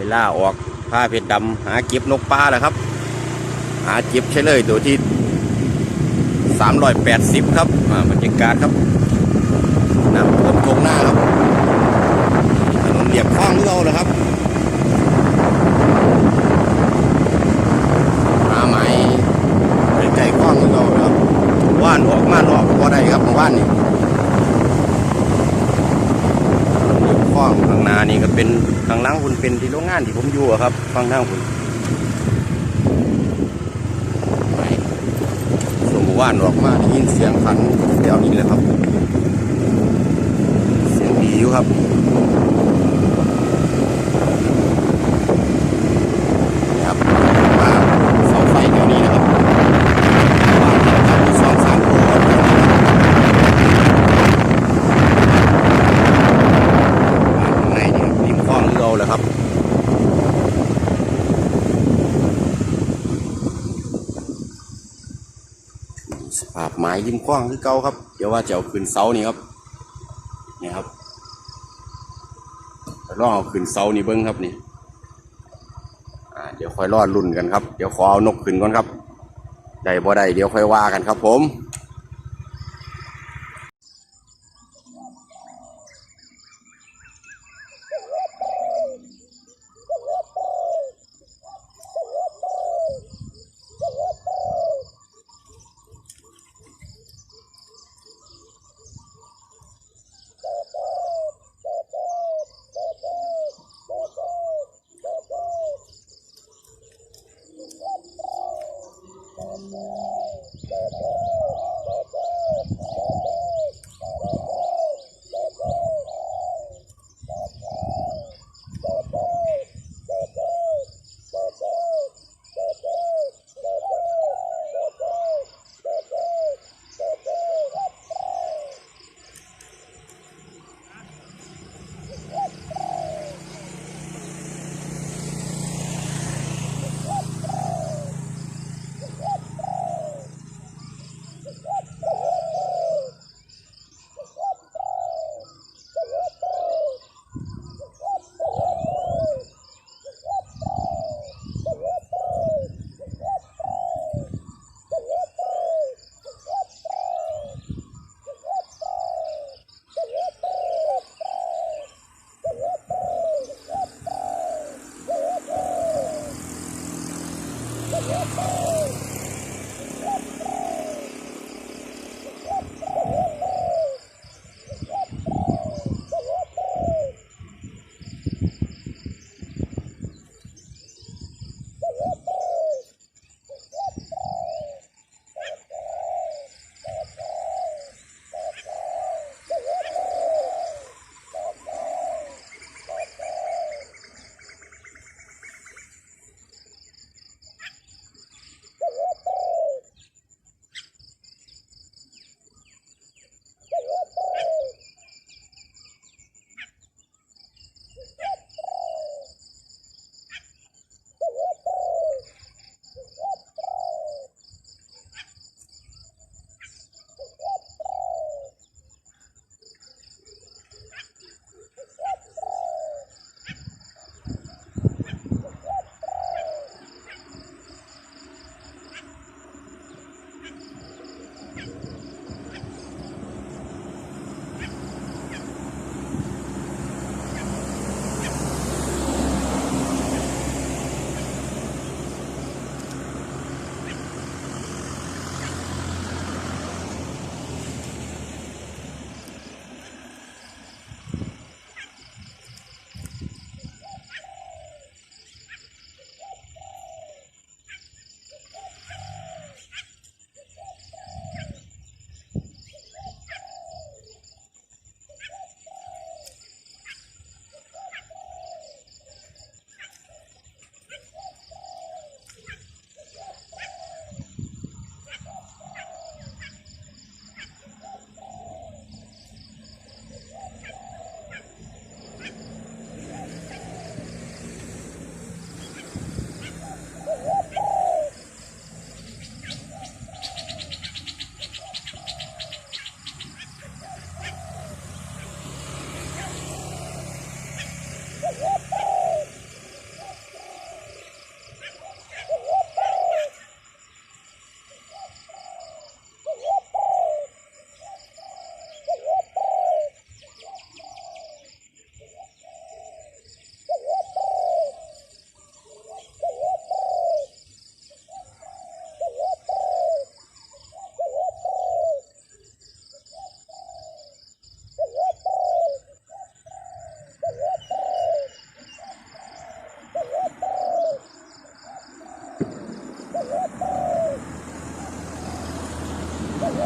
เวลาออกผ้าเพชรดำหาเก็บนกปลาแหละครับ หาเก็บใช่เลยตัวที่สามร้อยแปดสิบครับบรรยากาศครับน้ำท่วมตรงหน้าครับถนนเรียบคลองเราเลยครับหาไหมใกล้ๆคลองเราเลยครับว่านออกมานอกพอได้ครับเมื่อว่านนี่ ข้องข้างหน้านี่ก็เป็นข้างหล่าง คุณเป็นที่โรงงานที่ผมอยู่ครับข้างหน้าคุณสมมติว่าออกมาได้ยินเสียงขันเดี๋ยวนี้เลยครับ เสียงดีอยู่ครับนี่ครับมาเสาไฟเดี๋ยวนี้นะครับวางแล้วครับมีสองสามตัวครับเดี๋ยวนี้นะครับ ข้างในนี่ครับริมคลองเรือเอาแหละครับ สภายยิ้มกว้างคือเก่าครับ เดี๋ยวว่าจะเอาขึ้นเสานี่ครับนี่ครับลอเอาขึ้นเสานี่เบิ้งครับนี่เดี๋ยวค่อยรอดรุ่นกันครับ เดี๋ยวขอเอานกขึ้นก่อนครับ ได้บ่ได้เดี๋ยวค่อยว่ากันครับผม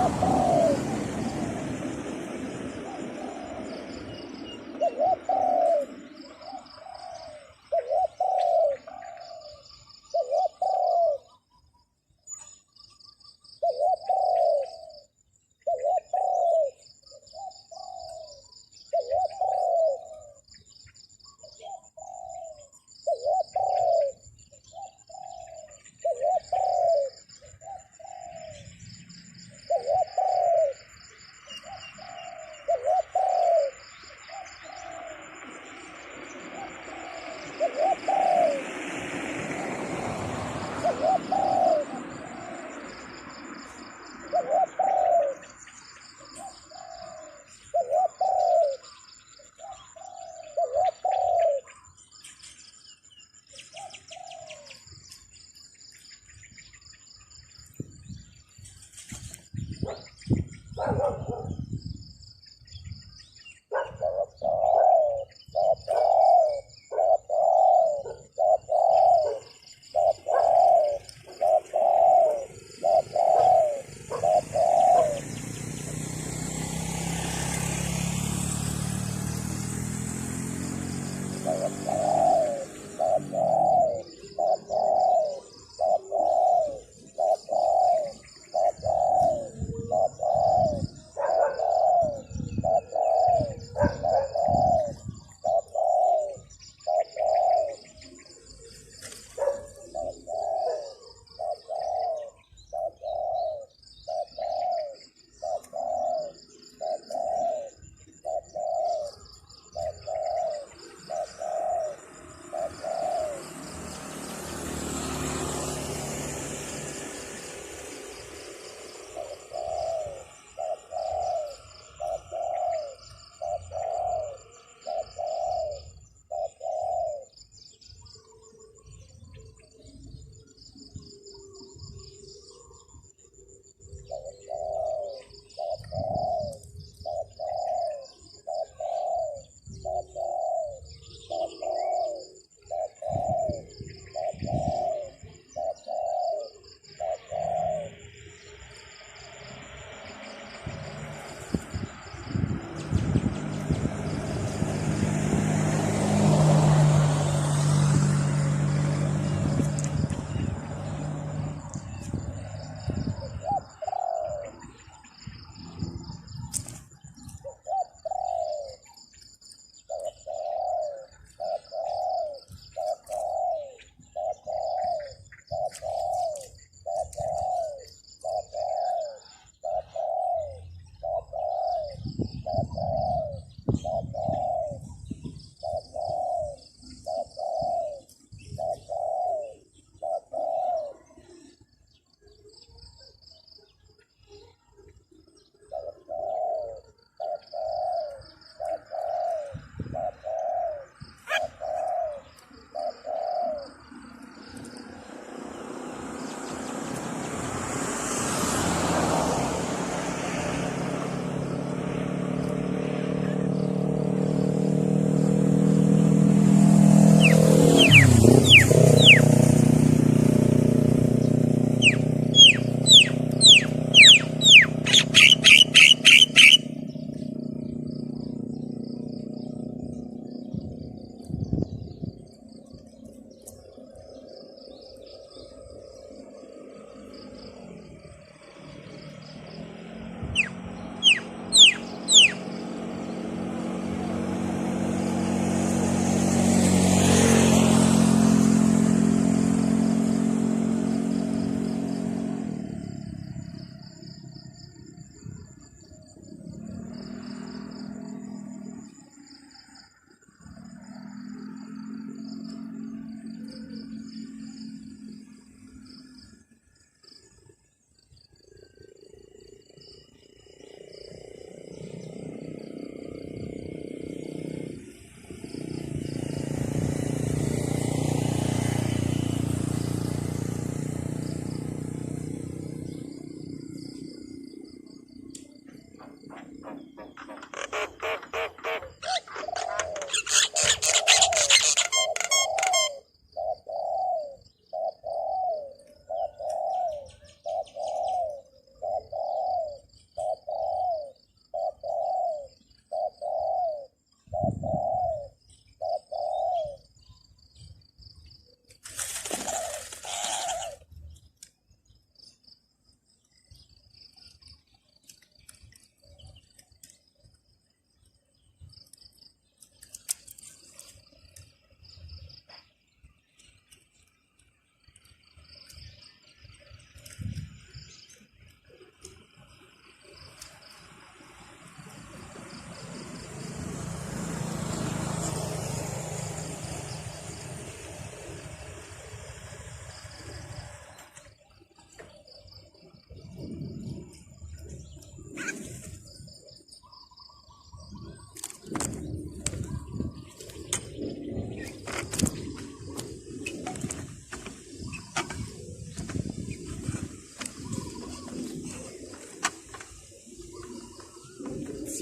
Oh,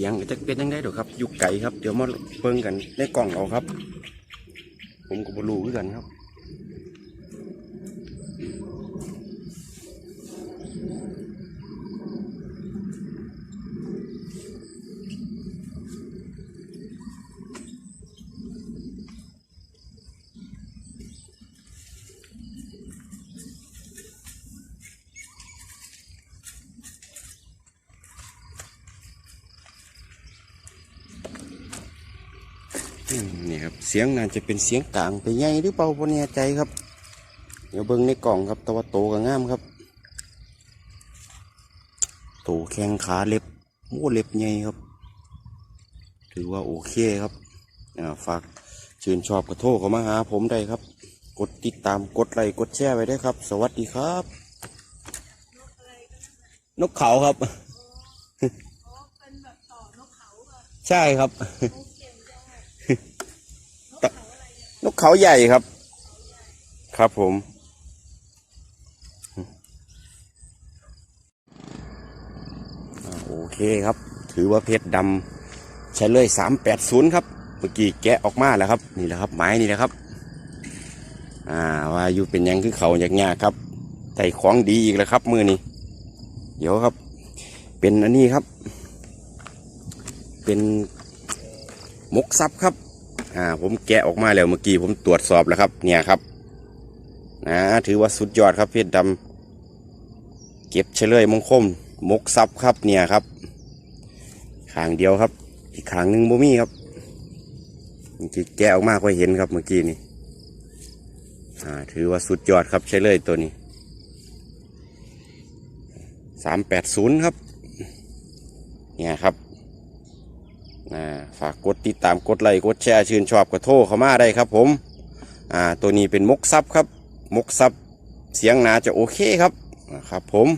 สียงจะเป็นยังไงเดี๋ยวครับอยู่ไกลครับ เดี๋ยวมาเบิ่งกันในกล่องเอาครับ ผมก็บ่รู้คือกันครับ นี่ครับเสียงน่าจะเป็นเสียงกลางไปใหญ่หรือเปล่าบ่แน่ใจครับ เดี๋ยวเบิ่งในกล่องครับต่ว่าโตก็งามครับโตแข้งขาเล็บโอ้เล็บใหญ่ครับ ถือว่าโอเคครับฝากชื่นชอบก็โทรเข้ามาหาผมได้ครับ กดติดตามกดไลค์กดแชร์ไว้ได้ครับ สวัสดีครับ นกเขาครับ ใช่ครับ นกเก่งจังอะนกเขาอะไรเนี่ยนกเขาใหญ่ครับ ครับผมอ่าโอเคครับ ถือว่าเพชรดำใช้เลยสามแปดศูนย์ครับ เมื่อกี้แกะออกมาแล้วครับ นี่แหละครับ ไม้นี่แหละครับ อ่า ว่าอยู่เป็นหยังคือเขาอยากๆครับใส่ของดีอีกแล้วครับมือนี้ เดี๋ยวครับ เป็นอันนี้ครับ เป็นมกซับครับ อ่าผมแกะออกมาแล้วเมื่อกี้ผมตรวจสอบแล้วครับ เนี่ยครับนะถือว่าสุดยอดครับเพชรดำเก็บเฉลยมงคลมกซับครับเนี่ยครับขางเดียวครับ อีกขางหนึ่งบ่มีครับเมื่อกี้แกะออกมาก็เห็นครับเมื่อกี้นี่อ่าถือว่าสุดยอดครับเฉลยตัวนี้สามแปดศูนย์ครับ เนี่ยครับ นะฝากกดติดตามกดไลค์กดแชร์ชื่นชอบก็โทรเข้ามาได้ครับผมอ่าตัวนี้เป็นมกซับครับ มกซับเสียงนาจะโอเคครับครับผม